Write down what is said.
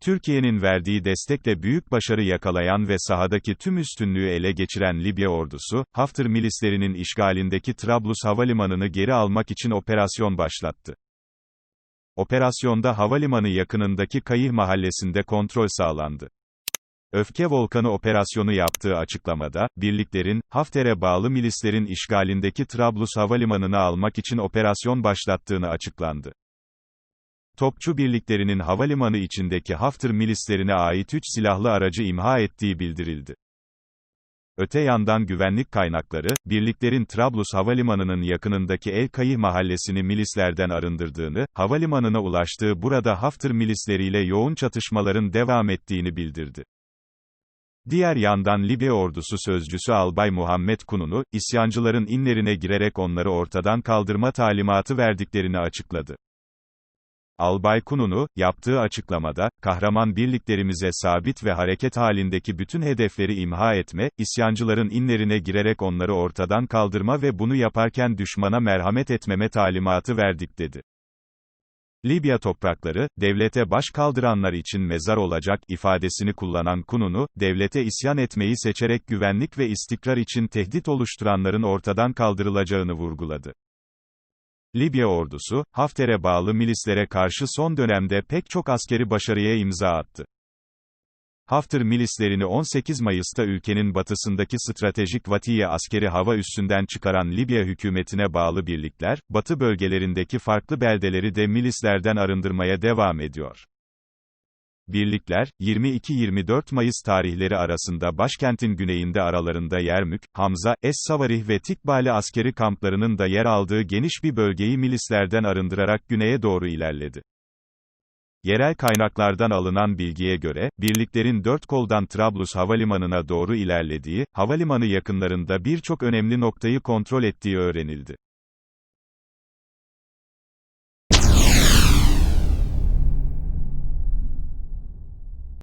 Türkiye'nin verdiği destekle büyük başarı yakalayan ve sahadaki tüm üstünlüğü ele geçiren Libya ordusu, Hafter milislerinin işgalindeki Trablus havalimanını geri almak için operasyon başlattı. Operasyonda havalimanı yakınındaki Kayih mahallesinde kontrol sağlandı. Öfke Volkanı operasyonu yaptığı açıklamada, birliklerin, Hafter'e bağlı milislerin işgalindeki Trablus havalimanını almak için operasyon başlattığını açıklandı. Topçu birliklerinin havalimanı içindeki Hafter milislerine ait 3 silahlı aracı imha ettiği bildirildi. Öte yandan güvenlik kaynakları, birliklerin Trablus havalimanının yakınındaki El Kayih mahallesini milislerden arındırdığını, havalimanına ulaştığı burada Hafter milisleriyle yoğun çatışmaların devam ettiğini bildirdi. Diğer yandan Libya ordusu sözcüsü Albay Muhammed Kununu, isyancıların inlerine girerek onları ortadan kaldırma talimatı verdiklerini açıkladı. Albay Kununu, yaptığı açıklamada, kahraman birliklerimize sabit ve hareket halindeki bütün hedefleri imha etme, isyancıların inlerine girerek onları ortadan kaldırma ve bunu yaparken düşmana merhamet etmeme talimatı verdik dedi. Libya toprakları, devlete baş kaldıranlar için mezar olacak ifadesini kullanan Kununu, devlete isyan etmeyi seçerek güvenlik ve istikrar için tehdit oluşturanların ortadan kaldırılacağını vurguladı. Libya ordusu, Hafter'e bağlı milislere karşı son dönemde pek çok askeri başarıya imza attı. Hafter milislerini 18 Mayıs'ta ülkenin batısındaki stratejik Vatiye askeri hava üssünden çıkaran Libya hükümetine bağlı birlikler, batı bölgelerindeki farklı beldeleri de milislerden arındırmaya devam ediyor. Birlikler, 22-24 Mayıs tarihleri arasında başkentin güneyinde aralarında Yermük, Hamza, Es-Savarih ve Tikbali askeri kamplarının da yer aldığı geniş bir bölgeyi milislerden arındırarak güneye doğru ilerledi. Yerel kaynaklardan alınan bilgiye göre, birliklerin dört koldan Trablus havalimanına doğru ilerlediği, havalimanı yakınlarında birçok önemli noktayı kontrol ettiği öğrenildi.